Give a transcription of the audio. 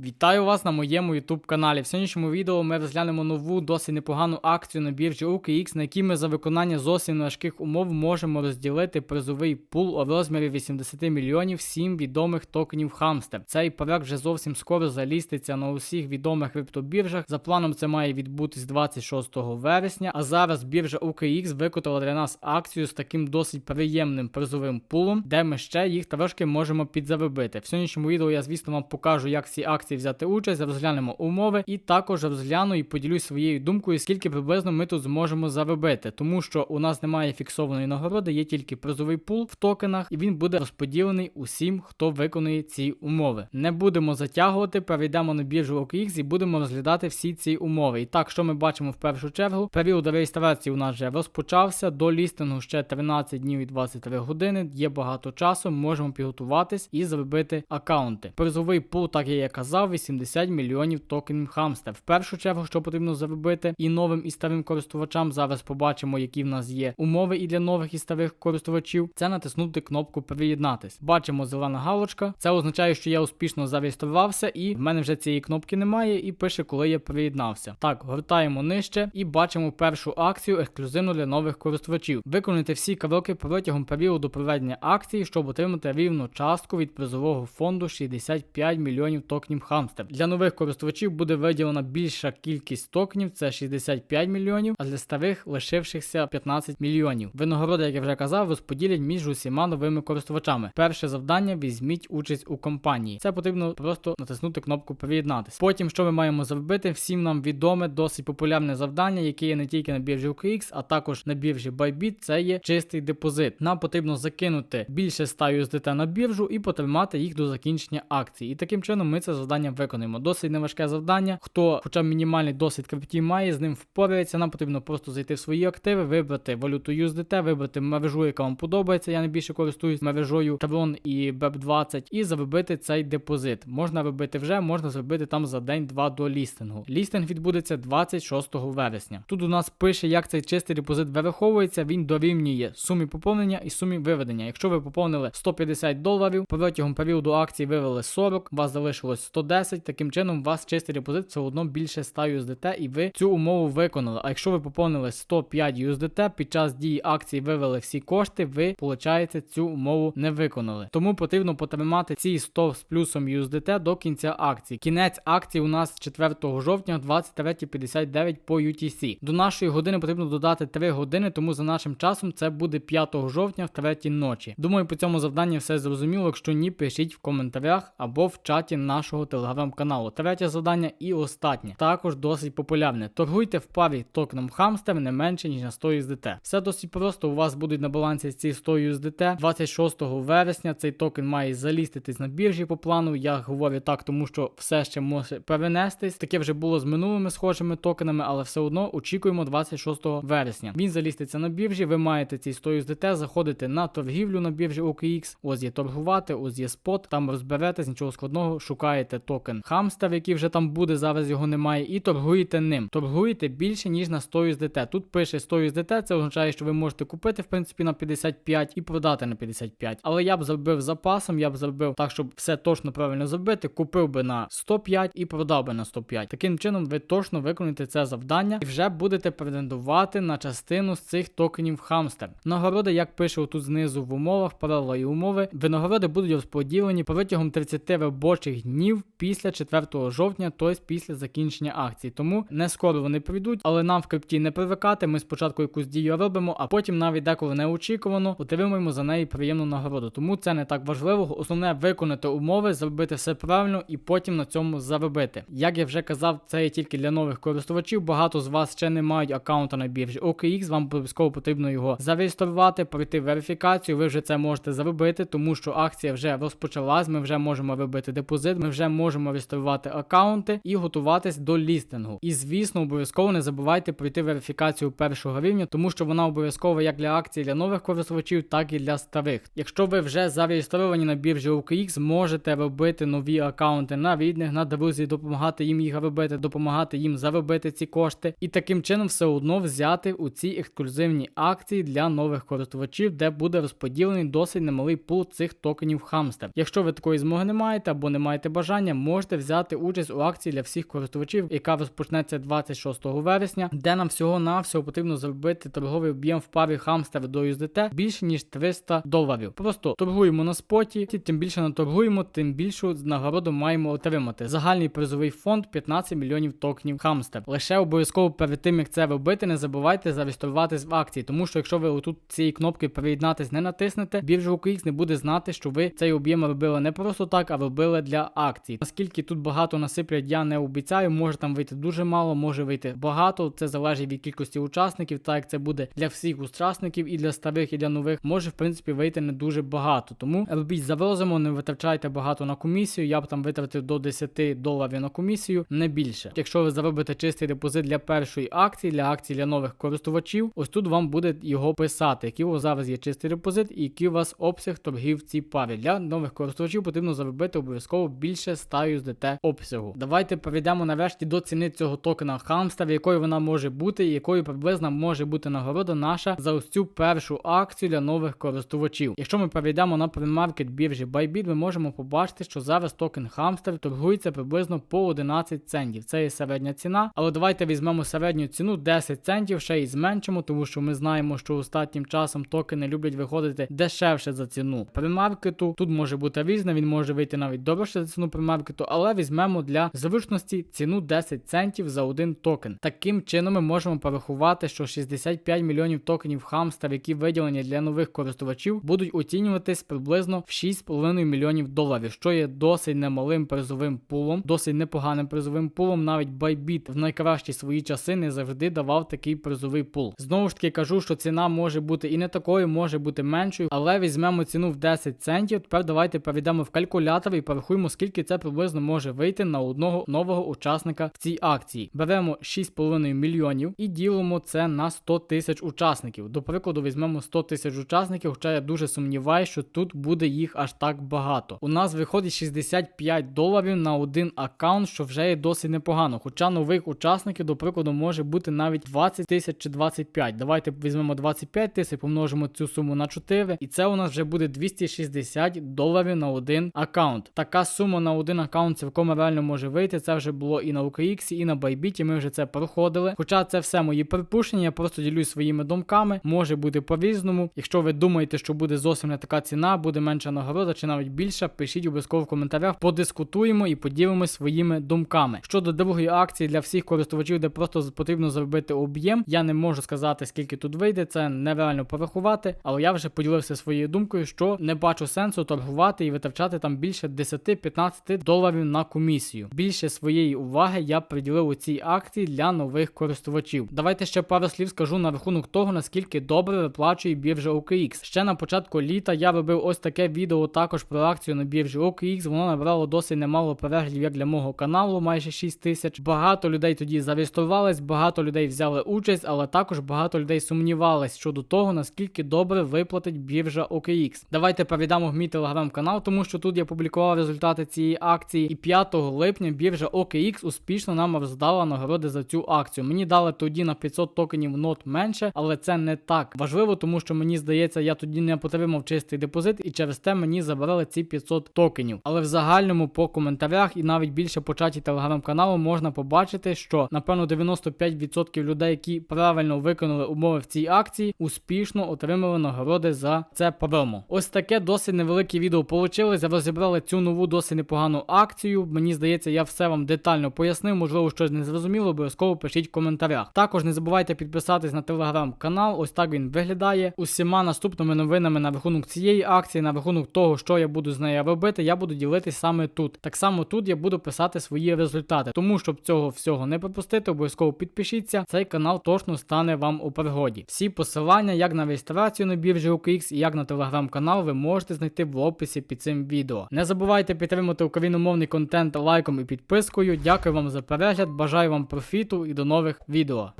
Вітаю вас на моєму YouTube каналі. В сьогоднішньому відео ми розглянемо нову досить непогану акцію на біржі OKX, на якій ми за виконання зовсім важких умов можемо розділити призовий пул у розмірі 80 мільйонів 7 відомих токенів Hamster. Цей проект вже зовсім скоро заліститься на усіх відомих криптобіржах. За планом це має відбутись 26 вересня. А зараз біржа OKX викотала для нас акцію з таким досить приємним призовим пулом, де ми ще їх трошки можемо підзаробити. В сьогоднішньому відео я, звісно, вам покажу, як ці акції взяти участь, розглянемо умови і також розгляну і поділюсь своєю думкою, скільки приблизно ми тут зможемо заробити, тому що у нас немає фіксованої нагороди, є тільки призовий пул в токенах, і він буде розподілений усім, хто виконує ці умови. Не будемо затягувати, перейдемо на біржу OKX і будемо розглядати всі ці умови. І так, що ми бачимо в першу чергу, період реєстрації у нас вже розпочався. До лістингу ще 13 днів і 23 години. Є багато часу, можемо підготуватись і зробити аккаунти. Призовий пул, так я казав, 80 мільйонів токенів Хамстер. В першу чергу, що потрібно зробити і новим і старим користувачам. Зараз побачимо, які в нас є умови і для нових і старих користувачів. Це натиснути кнопку Приєднатись. Бачимо зелена галочка. Це означає, що я успішно зареєструвався, і в мене вже цієї кнопки немає, і пише, коли я приєднався. Так, гортаємо нижче і бачимо першу акцію ексклюзивно для нових користувачів. Виконуйте всі кроки протягом періоду проведення акції, щоб отримати рівну частку від призового фонду 65 мільйонів токенів Хамстер. Для нових користувачів буде виділена більша кількість токенів, це 65 мільйонів, а для старих лишившихся 15 мільйонів. Винагороди, як я вже казав, розподілять між усіма новими користувачами. Перше завдання візьміть участь у компанії. Це потрібно просто натиснути кнопку Приєднатись. Потім, що ми маємо зробити, всім нам відоме, досить популярне завдання, яке є не тільки на біржі OKX, а також на біржі Bybit, це є чистий депозит. Нам потрібно закинути більше 100 USDT на біржу і потримати їх до закінчення акції. І таким чином ми це завдання виконаємо. Досить неважке завдання. Хто, хоча б мінімальний досвід крипті має, з ним впорається. Нам потрібно просто зайти в свої активи, вибрати валюту USDT, вибрати мережу, яка вам подобається. Я найбільше користуюсь мережою Tron і BEP20 і заробити цей депозит. Можна робити вже, можна зробити там за день-два до лістингу. Лістинг відбудеться 26 вересня. Тут у нас пише, як цей чистий депозит вираховується. Він дорівнює сумі поповнення і сумі виведення. Якщо ви поповнили 150 доларів, протягом періоду акції вивели 40, у вас залишилось 110. Таким чином, у вас чистий депозит все одно більше 100 USDT, і ви цю умову виконали. А якщо ви поповнили 105 USDT, під час дії акції вивели всі кошти, ви, виходить, цю умову не виконали. Тому потрібно потримати ці 100 з плюсом USDT до кінця акції. Кінець акції у нас 4 жовтня 23.59 по UTC. До нашої години потрібно додати 3 години, тому за нашим часом це буде 5 жовтня в 3 ночі. Думаю, по цьому завданні все зрозуміло. Якщо ні, пишіть в коментарях або в чаті нашого телеграм-каналу. Третє завдання і останнє. Також досить популярне. Торгуйте в парі токеном Hamster не менше, ніж на 100 USDT. Все досить просто. У вас будуть на балансі ці 100 USDT. 26 вересня цей токен має заліститись на біржі по плану. Я говорю так, тому що все ще може перенестись. Таке вже було з минулими схожими токенами, але все одно очікуємо 26 вересня. Він заліститься на біржі. Ви маєте ці 100 USDT, заходите на торгівлю на біржі OKX. Ось є торгувати, ось є спот. Там розберетесь, нічого складного. Шукаєте токен Hamster, який вже там буде, зараз його немає, і торгуєте ним. Торгуєте більше ніж на 100 USDT. Тут пише 100 USDT, це означає, що ви можете купити в принципі на 55 і продати на 55. Але я б зробив запасом, я б зробив так, щоб все точно правильно зробити. Купив би на 105 і продав би на 105. Таким чином, ви точно виконаєте це завдання і вже будете претендувати на частину з цих токенів Hamster. Нагороди, як пише тут знизу в умовах, правила і умови, винагороди будуть розподілені протягом 30 робочих днів після 4 жовтня, тобто після закінчення акції. Тому не скоро вони прийдуть, але нам в крипті не привикати. Ми спочатку якусь дію робимо, а потім навіть деколи неочікувано отримуємо за неї приємну нагороду. Тому це не так важливо. Основне виконати умови, зробити все правильно і потім на цьому заробити. Як я вже казав, це є тільки для нових користувачів. Багато з вас ще не мають аккаунта на біржі OKX, Вам обов'язково потрібно його зареєструвати, пройти верифікацію. Ви вже це можете зробити, тому що акція вже розпочалась. Ми вже можемо робити депозит. Ми вже можемо реєструвати аккаунти і готуватись до лістингу. І звісно, обов'язково не забувайте пройти верифікацію першого рівня, тому що вона обов'язкова як для акцій для нових користувачів, так і для старих. Якщо ви вже зареєстровані на біржі OKX, можете робити нові аккаунти на рідних, на друзів, допомагати їм їх робити, допомагати їм заробити ці кошти, і таким чином все одно взяти у ці ексклюзивні акції для нових користувачів, де буде розподілений досить немалий пул цих токенів Hamster. Якщо ви такої змоги не маєте або не маєте бажання, можете взяти участь у акції для всіх користувачів, яка розпочнеться 26 вересня, де нам всього навсього потрібно зробити торговий об'єм в парі Hamster до USDT більше ніж 300 доларів. Просто торгуємо на споті, тим більше наторгуємо, тим більшу нагороду маємо отримати. Загальний призовий фонд 15 мільйонів токенів Hamster. Лише обов'язково перед тим як це робити, не забувайте зареєструватись в акції, тому що якщо ви отут цієї кнопки приєднатись не натиснете, біржа OKX не буде знати, що ви цей об'єм робили не просто так, а робили для акцій. Наскільки тут багато насиплять, я не обіцяю. Може там вийти дуже мало, може вийти багато. Це залежить від кількості учасників. Так як це буде для всіх учасників, і для старих, і для нових, може в принципі вийти не дуже багато. Тому робіть за розумом, не витрачайте багато на комісію. Я б там витратив до 10 доларів на комісію, не більше. Якщо ви заробите чистий депозит для першої акції, для акцій для нових користувачів, ось тут вам буде його писати, який у вас зараз є чистий депозит і який у вас обсяг торгів в цій парі. Для нових користувачів потрібно заробити обов'язково більше 100 USDT обсягу. Давайте перейдемо нарешті до ціни цього токена Hamster, якою вона може бути, і якою приблизно може бути нагорода наша за ось цю першу акцію для нових користувачів. Якщо ми перейдемо на премаркет біржі Bybit, ми можемо побачити, що зараз токен Hamster торгується приблизно по 11 центів. Це є середня ціна. Але давайте візьмемо середню ціну 10 центів, ще й зменшимо, тому що ми знаємо, що останнім часом токени люблять виходити дешевше за ціну премаркету. Тут може бути різне, він може вийти навіть дорожче за ціну премаркету, але візьмемо для зручності ціну 10 центів за один токен. Таким чином ми можемо порахувати, що 65 мільйонів токенів Hamster, які виділені для нових користувачів, будуть оцінюватись приблизно в 6,5 мільйонів доларів, що є досить немалим призовим пулом, досить непоганим призовим пулом. Навіть Bybit в найкращі свої часи не завжди давав такий призовий пул. Знову ж таки кажу, що ціна може бути і не такою, може бути меншою, але візьмемо ціну в 10 центів. Тепер давайте перейдемо в калькулятор і порахуємо, скільки це приблизно може вийти на одного нового учасника в цій акції. Беремо 6,5 мільйонів і ділимо це на 100 тисяч учасників. До прикладу, візьмемо 100 тисяч учасників, хоча я дуже сумніваюся, що тут буде їх аж так багато. У нас виходить 65 доларів на один аккаунт, що вже є досить непогано. Хоча нових учасників, до прикладу, може бути навіть 20 тисяч чи 25. Давайте візьмемо 25 тисяч, помножимо цю суму на 4, і це у нас вже буде 260 доларів на один аккаунт. Така сума на один аккаунт цілком реально може вийти. Це вже було і на OKX, і на Bybit, Ми вже це проходили. Хоча це все мої припущення, я просто ділюсь своїми думками. Може бути по-різному. Якщо ви думаєте, що буде зовсім не така ціна, буде менша нагорода чи навіть більша, пишіть обов'язково в коментарях, подискутуємо і поділимось своїми думками. Щодо другої акції для всіх користувачів, де просто потрібно зробити об'єм, я не можу сказати, скільки тут вийде, це нереально порахувати, але я вже поділився своєю думкою, що не бачу сенсу торгувати і витрачати там більше 10-15 доларів на комісію. Більше своєї уваги я приділив у цій акції для нових користувачів. Давайте ще пару слів скажу на рахунок того, наскільки добре виплачує біржа OKX. Ще на початку літа я робив ось таке відео також про акцію на біржі OKX. Воно набрало досить немало переглядів як для мого каналу, майже 6 тисяч. Багато людей тоді зареєструвались, багато людей взяли участь, але також багато людей сумнівались щодо того, наскільки добре виплатить біржа OKX. Давайте перейдемо в мій телеграм-канал, тому що тут я публікував результати цієї акції. І 5 липня біржа OKX успішно нам роздала нагороди за цю акцію. Мені дали тоді на 500 токенів нот менше, але це не так важливо, тому що мені здається, я тоді не отримав чистий депозит, і через те мені забрали ці 500 токенів. Але в загальному по коментарях і навіть більше по чаті телеграм-каналу можна побачити, що напевно 95% людей, які правильно виконали умови в цій акції, успішно отримали нагороди за це промо. Ось таке досить невелике відео получилось. Розібрали цю нову досить непогану акцію. Мені здається, я все вам детально пояснив. Можливо, щось не зрозуміло, обов'язково пишіть в коментарях. Також не забувайте підписатись на телеграм-канал. Ось так він виглядає. Усіма наступними новинами на рахунок цієї акції, на рахунок того, що я буду з нею робити, я буду ділитись саме тут. Так само тут я буду писати свої результати. Тому щоб цього всього не пропустити, обов'язково підпишіться. Цей канал точно стане вам у пригоді. Всі посилання, як на реєстрацію на біржі OKX як на телеграм-канал, ви можете знайти в описі під цим відео. Не забувайте підтримати україномовний контент лайком і підпискою. Дякую вам за перегляд, бажаю вам профіту і до нових відео.